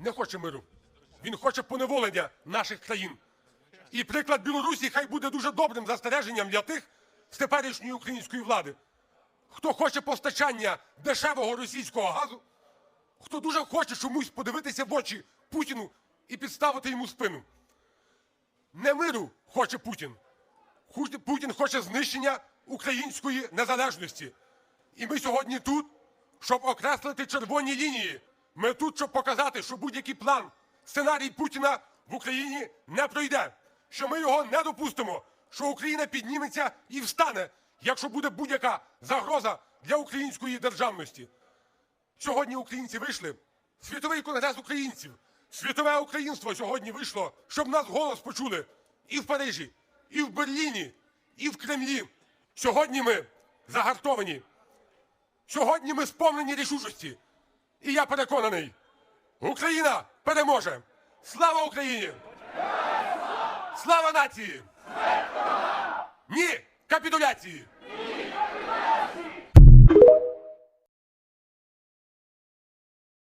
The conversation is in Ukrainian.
не хоче миру. Він хоче поневолення наших країн. І приклад Білорусі хай буде дуже добрим застереженням для тих з теперішньої української влади, хто хоче постачання дешевого російського газу, хто дуже хоче чомусь подивитися в очі Путіну і підставити йому спину. Не миру хоче Путін. Путін хоче знищення української незалежності. І ми сьогодні тут, щоб окреслити червоні лінії. Ми тут, щоб показати, що будь-який план, сценарій Путіна в Україні не пройде. Що ми його не допустимо, що Україна підніметься і встане, якщо буде будь-яка загроза для української державності. Сьогодні українці вийшли. Світовий конгрес українців, світове українство сьогодні вийшло, щоб нас голос почули і в Парижі, і в Берліні, і в Кремлі. Сьогодні ми загартовані. Сьогодні ми сповнені рішучості. І я переконаний, Україна переможе. Слава Україні! Слава нації! Ні! Капітуляції!